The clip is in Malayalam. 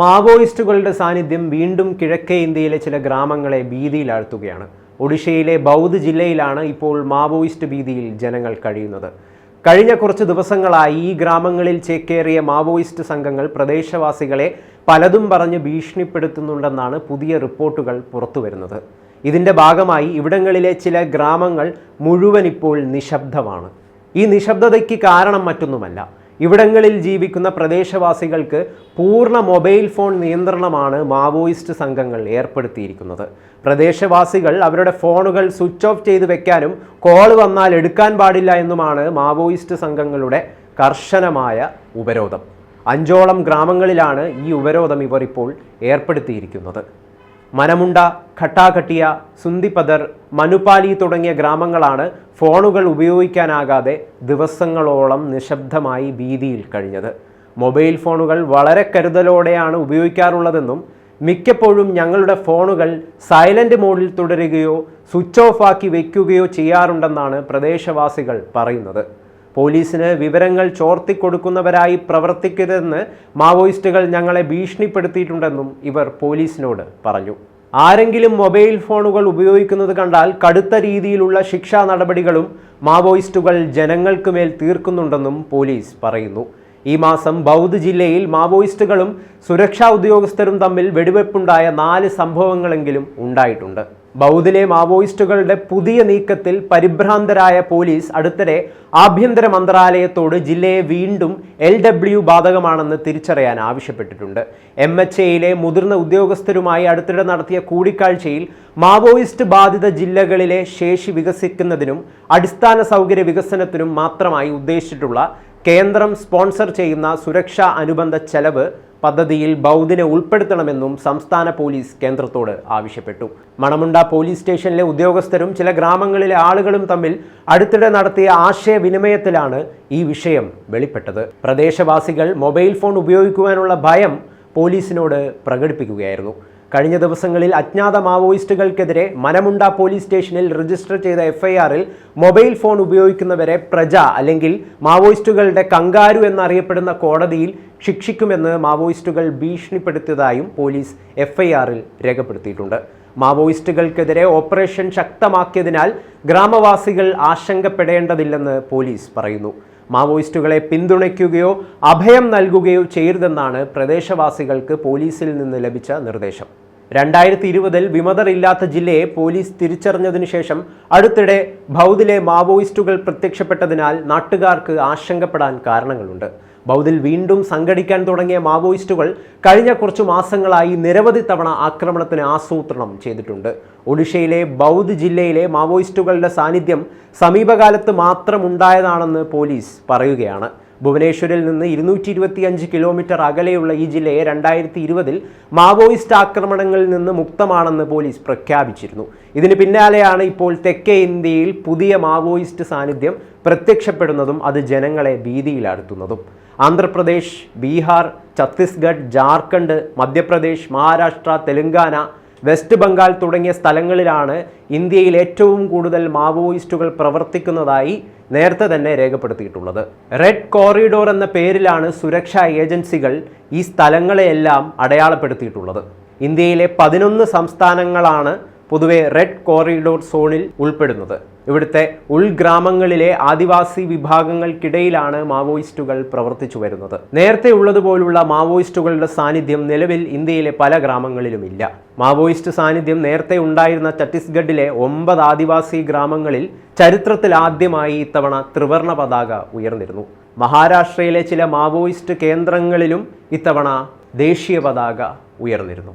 മാവോയിസ്റ്റുകളുടെ സാന്നിധ്യം വീണ്ടും കിഴക്കേ ഇന്ത്യയിലെ ചില ഗ്രാമങ്ങളെ ഭീതിയിലാഴ്ത്തുകയാണ്. ഒഡീഷയിലെ ബൗദ്ധ് ജില്ലയിലാണ് ഇപ്പോൾ മാവോയിസ്റ്റ് ഭീതിയിൽ ജനങ്ങൾ കഴിയുന്നത്. കഴിഞ്ഞ കുറച്ച് ദിവസങ്ങളായി ഈ ഗ്രാമങ്ങളിൽ ചേക്കേറിയ മാവോയിസ്റ്റ് സംഘങ്ങൾ പ്രദേശവാസികളെ പലതും പറഞ്ഞ് ഭീഷണിപ്പെടുത്തുന്നുണ്ടെന്നാണ് പുതിയ റിപ്പോർട്ടുകൾ പുറത്തുവരുന്നത്. ഇതിന്റെ ഭാഗമായി ഇവിടങ്ങളിലെ ചില ഗ്രാമങ്ങൾ മുഴുവൻ ഇപ്പോൾ നിശബ്ദമാണ്. ഈ നിശബ്ദതയ്ക്ക് കാരണം മറ്റൊന്നുമല്ല. ഇവിടങ്ങളിൽ ജീവിക്കുന്ന പ്രദേശവാസികൾക്ക് പൂർണ മൊബൈൽ ഫോൺ നിയന്ത്രണമാണ് മാവോയിസ്റ്റ് സംഘങ്ങൾ ഏർപ്പെടുത്തിയിരിക്കുന്നത്. പ്രദേശവാസികൾ അവരുടെ ഫോണുകൾ സ്വിച്ച് ഓഫ് ചെയ്ത് വെക്കാനും കോൾ വന്നാൽ എടുക്കാൻ പാടില്ല എന്നുമാണ് മാവോയിസ്റ്റ് സംഘങ്ങളുടെ കർശനമായ ഉപരോധം. അഞ്ചോളം ഗ്രാമങ്ങളിലാണ് ഈ ഉപരോധം ഇവർ ഇപ്പോൾ ഏർപ്പെടുത്തിയിരിക്കുന്നത്. മനമുണ്ട ഖട്ടാഖട്ടിയ സുന്ദിപദർ മനുപാലി തുടങ്ങിയ ഗ്രാമങ്ങളാണ് ഫോണുകൾ ഉപയോഗിക്കാനാകാതെ ദിവസങ്ങളോളം നിശബ്ദമായി ഭീതിയിൽ കഴിഞ്ഞത്. മൊബൈൽ ഫോണുകൾ വളരെ കരുതലോടെയാണ് ഉപയോഗിക്കാറുള്ളതെന്നും മിക്കപ്പോഴും ഞങ്ങളുടെ ഫോണുകൾ സൈലന്റ് മോഡിൽ തുടരുകയോ സ്വിച്ച് ഓഫ് ആക്കി വയ്ക്കുകയോ ചെയ്യാറുണ്ടെന്നാണ് പ്രദേശവാസികൾ പറയുന്നത്. പോലീസിന് വിവരങ്ങൾ ചോർത്തിക്കൊടുക്കുന്നവരായി പ്രവർത്തിക്കരുതെന്ന് മാവോയിസ്റ്റുകൾ ഞങ്ങളെ ഭീഷണിപ്പെടുത്തിയിട്ടുണ്ടെന്നും ഇവർ പോലീസിനോട് പറഞ്ഞു. ആരെങ്കിലും മൊബൈൽ ഫോണുകൾ ഉപയോഗിക്കുന്നത് കണ്ടാൽ കടുത്ത രീതിയിലുള്ള ശിക്ഷാ നടപടികളും മാവോയിസ്റ്റുകൾ ജനങ്ങൾക്ക് മേൽ തീർക്കുന്നുണ്ടെന്നും പോലീസ് പറയുന്നു. ഈ മാസം ബൗദ്ധ് ജില്ലയിൽ മാവോയിസ്റ്റുകളും സുരക്ഷാ ഉദ്യോഗസ്ഥരും തമ്മിൽ വെടിവെപ്പുണ്ടായ നാല് സംഭവങ്ങളെങ്കിലും ഉണ്ടായിട്ടുണ്ട്. ബൗദിലെ മാവോയിസ്റ്റുകളുടെ പുതിയ നീക്കത്തിൽ പരിഭ്രാന്തരായ പോലീസ് അടുത്തിടെ ആഭ്യന്തര മന്ത്രാലയത്തോട് ജില്ലയെ വീണ്ടും എൽ ഡബ്ല്യു ബാധകമാണെന്ന് തിരിച്ചറിയാൻ ആവശ്യപ്പെട്ടിട്ടുണ്ട്. എം എച്ച് എയിലെ മുതിർന്ന ഉദ്യോഗസ്ഥരുമായി അടുത്തിടെ നടത്തിയ കൂടിക്കാഴ്ചയിൽ മാവോയിസ്റ്റ് ബാധിത ജില്ലകളിലെ ശേഷി വികസിക്കുന്നതിനും അടിസ്ഥാന സൗകര്യ വികസനത്തിനും മാത്രമായി ഉദ്ദേശിച്ചിട്ടുള്ള കേന്ദ്രം സ്പോൺസർ ചെയ്യുന്ന സുരക്ഷാ അനുബന്ധ ചെലവ് പദ്ധതിയിൽ ബൗദിനെ ഉൾപ്പെടുത്തണമെന്നും സംസ്ഥാന പോലീസ് കേന്ദ്രത്തോട് ആവശ്യപ്പെട്ടു. മണമുണ്ട പോലീസ് സ്റ്റേഷനിലെ ഉദ്യോഗസ്ഥരും ചില ഗ്രാമങ്ങളിലെ ആളുകളും തമ്മിൽ അടുത്തിടെ നടത്തിയ ആശയവിനിമയത്തിലാണ് ഈ വിഷയം വെളിപ്പെട്ടത്. പ്രദേശവാസികൾ മൊബൈൽ ഫോൺ ഉപയോഗിക്കുവാനുള്ള ഭയം പോലീസിനോട് പ്രകടിപ്പിക്കുകയായിരുന്നു. കഴിഞ്ഞ ദിവസങ്ങളിൽ അജ്ഞാത മാവോയിസ്റ്റുകൾക്കെതിരെ മനമുണ്ട പോലീസ് സ്റ്റേഷനിൽ രജിസ്റ്റർ ചെയ്ത എഫ്ഐആറിൽ മൊബൈൽ ഫോൺ ഉപയോഗിക്കുന്നവരെ പ്രജ അല്ലെങ്കിൽ മാവോയിസ്റ്റുകളുടെ കങ്കാരു എന്നറിയപ്പെടുന്ന കോടതിയിൽ ശിക്ഷിക്കുമെന്ന് മാവോയിസ്റ്റുകൾ ഭീഷണിപ്പെടുത്തിയതായും പോലീസ് എഫ്ഐആറിൽ രേഖപ്പെടുത്തിയിട്ടുണ്ട്. മാവോയിസ്റ്റുകൾക്കെതിരെ ഓപ്പറേഷൻ ശക്തമാക്കിയതിനാൽ ഗ്രാമവാസികൾ ആശങ്കപ്പെടേണ്ടതില്ലെന്ന് പോലീസ് പറയുന്നു. മാവോയിസ്റ്റുകളെ പിന്തുണയ്ക്കുകയോ അഭയം നൽകുകയോ ചെയ്യരുതെന്നാണ് പ്രദേശവാസികൾക്ക് പോലീസിൽ നിന്ന് ലഭിച്ച നിർദ്ദേശം. രണ്ടായിരത്തി ഇരുപതിൽ വിമതറില്ലാത്ത ജില്ലയെ പോലീസ് തിരിച്ചറിഞ്ഞതിനു ശേഷം അടുത്തിടെ ബൗദിലെ മാവോയിസ്റ്റുകൾ പ്രത്യക്ഷപ്പെട്ടതിനാൽ നാട്ടുകാർക്ക് ആശങ്കപ്പെടാൻ കാരണങ്ങളുണ്ട്. ബൗദിൽ വീണ്ടും സംഘടിക്കാൻ തുടങ്ങിയ മാവോയിസ്റ്റുകൾ കഴിഞ്ഞ കുറച്ചു മാസങ്ങളായി നിരവധി തവണ ആക്രമണത്തിന് ആസൂത്രണം ചെയ്തിട്ടുണ്ട്. ഒഡീഷയിലെ ബൗദ് ജില്ലയിലെ മാവോയിസ്റ്റുകളുടെ സാന്നിധ്യം സമീപകാലത്ത് മാത്രം ഉണ്ടായതാണെന്ന് പോലീസ് പറയുകയാണ്. ഭുവനേശ്വരിൽ നിന്ന് ഇരുന്നൂറ്റി ഇരുപത്തിയഞ്ച് കിലോമീറ്റർ അകലെയുള്ള ഈ ജില്ലയെ രണ്ടായിരത്തി ഇരുപതിൽ മാവോയിസ്റ്റ് ആക്രമണങ്ങളിൽ നിന്ന് മുക്തമാണെന്ന് പോലീസ് പ്രഖ്യാപിച്ചിരുന്നു. ഇതിന് പിന്നാലെയാണ് ഇപ്പോൾ തെക്കേ ഇന്ത്യയിൽ പുതിയ മാവോയിസ്റ്റ് സാന്നിധ്യം പ്രത്യക്ഷപ്പെടുന്നതും അത് ജനങ്ങളെ ഭീതിയിലാഴ്ത്തുന്നതും. ആന്ധ്രാപ്രദേശ് ബീഹാർ ഛത്തീസ്ഗഡ് ജാർഖണ്ഡ് മധ്യപ്രദേശ് മഹാരാഷ്ട്ര തെലങ്കാന വെസ്റ്റ് ബംഗാൾ തുടങ്ങിയ സ്ഥലങ്ങളിലാണ് ഇന്ത്യയിൽ ഏറ്റവും കൂടുതൽ മാവോയിസ്റ്റുകൾ പ്രവർത്തിക്കുന്നതായി നേരത്തെ തന്നെ രേഖപ്പെടുത്തിയിട്ടുള്ളത്. റെഡ് കോറിഡോർ എന്ന പേരിലാണ് സുരക്ഷാ ഏജൻസികൾ ഈ സ്ഥലങ്ങളെയെല്ലാം അടയാളപ്പെടുത്തിയിട്ടുള്ളത്. ഇന്ത്യയിലെ പതിനൊന്ന് സംസ്ഥാനങ്ങളാണ് പൊതുവെ റെഡ് കോറിഡോർ സോണിൽ ഉൾപ്പെടുന്നത്. ഇവിടുത്തെ ഉൾഗ്രാമങ്ങളിലെ ആദിവാസി വിഭാഗങ്ങൾക്കിടയിലാണ് മാവോയിസ്റ്റുകൾ പ്രവർത്തിച്ചു വരുന്നത്. നേരത്തെ ഉള്ളതുപോലുള്ള മാവോയിസ്റ്റുകളുടെ സാന്നിധ്യം നിലവിൽ ഇന്ത്യയിലെ പല ഗ്രാമങ്ങളിലുമില്ല. മാവോയിസ്റ്റ് സാന്നിധ്യം നേരത്തെ ഉണ്ടായിരുന്ന ഛത്തീസ്ഗഡിലെ ഒമ്പത് ആദിവാസി ഗ്രാമങ്ങളിൽ ചരിത്രത്തിൽ ആദ്യമായി ഇത്തവണ ത്രിവർണ പതാക ഉയർന്നിരുന്നു. മഹാരാഷ്ട്രയിലെ ചില മാവോയിസ്റ്റ് കേന്ദ്രങ്ങളിലും ഇത്തവണ ദേശീയ പതാക ഉയർന്നിരുന്നു.